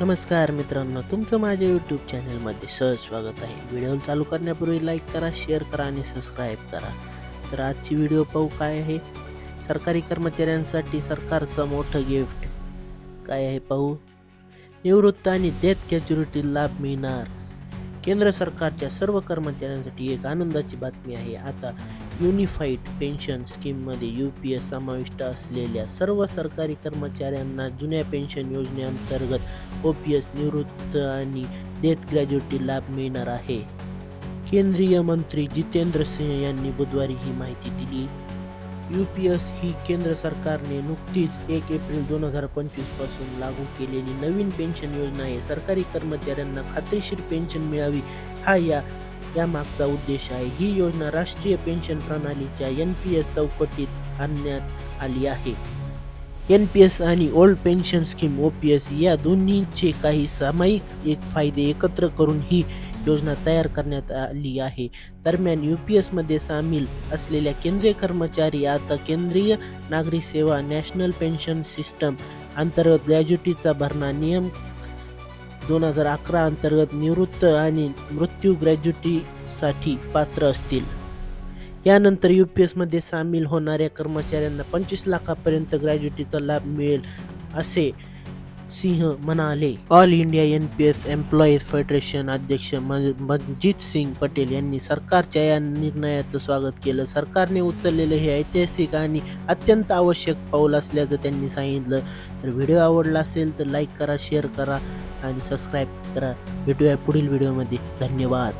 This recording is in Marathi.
नमस्कार मित्रांनो तुमचं माझ्या यूट्यूब चॅनलमध्ये सहज स्वागत आहे. व्हिडिओ चालू करण्यापूर्वी लाईक करा शेअर करा आणि सबस्क्राईब करा. तर आजची व्हिडिओ पाहू काय आहे? सरकारी कर्मचाऱ्यांसाठी सरकारचं मोठं गिफ्ट काय आहे पाहू? निवृत्त आणि डेथ कॅच्युरिटी लाभ मिळणार. केंद्र सरकारच्या सर्व कर्मचाऱ्यांसाठी एक आनंदाची बातमी आहे. आता युनिफाईड पेन्शन स्कीममध्ये यू पी एस समाविष्ट असलेल्या सर्व सरकारी कर्मचाऱ्यांना जुन्या पेन्शन योजनेअंतर्गत ओ पी एस निवृत्त आणि डेथ ग्रॅज्युटी लाभ मिळणार आहे. केंद्रीय मंत्री जितेंद्र सिंह यांनी बुधवारी ही माहिती दिली. यू पी एस ही केंद्र सरकारने नुकतीच एक एप्रिल दोन हजार पंचवीसपासून लागू केलेली नवीन पेन्शन योजना आहे. सरकारी कर्मचाऱ्यांना खात्रीशीर पेन्शन मिळावी हा या यामागचा उद्देश आहे. ही योजना राष्ट्रीय पेन्शन प्रणालीच्या एन पी एस चौकटीत आणण्यात आली आहे. एन पी एस आणि old pension scheme O P S या दोन्हीचे काही सामायिक एक फायदे एकत्र करून ही योजना तयार करण्यात आली आहे. दरम्यान यू पी एसमध्ये सामील असलेल्या केंद्रीय कर्मचारी आता केंद्रीय नागरी सेवा नॅशनल पेन्शन सिस्टम अंतर्गत ग्रॅज्युटीचा भरणा नियम दोन हजार अकरा अंतर्गत निवृत्त आणि मृत्यू ग्रॅज्युटीसाठी पात्र असतील. यानंतर यू पी एसमध्ये सामील होणाऱ्या कर्मचाऱ्यांना पंचवीस लाखापर्यंत ग्रॅज्युटीचा लाभ मिळेल असे सिंह म्हणाले. All India N P S employees federation अध्यक्ष मनजित सिंग पटेल यांनी सरकारच्या या निर्णयाचं स्वागत केलं. सरकारने उचललेलं हे ऐतिहासिक आणि अत्यंत आवश्यक पाऊल असल्याचं त्यांनी सांगितलं. तर व्हिडिओ आवडला असेल तर लाईक करा शेअर करा. आणि सबस्क्राईब करा. भेटूया पुढील व्हिडिओमध्ये धन्यवाद.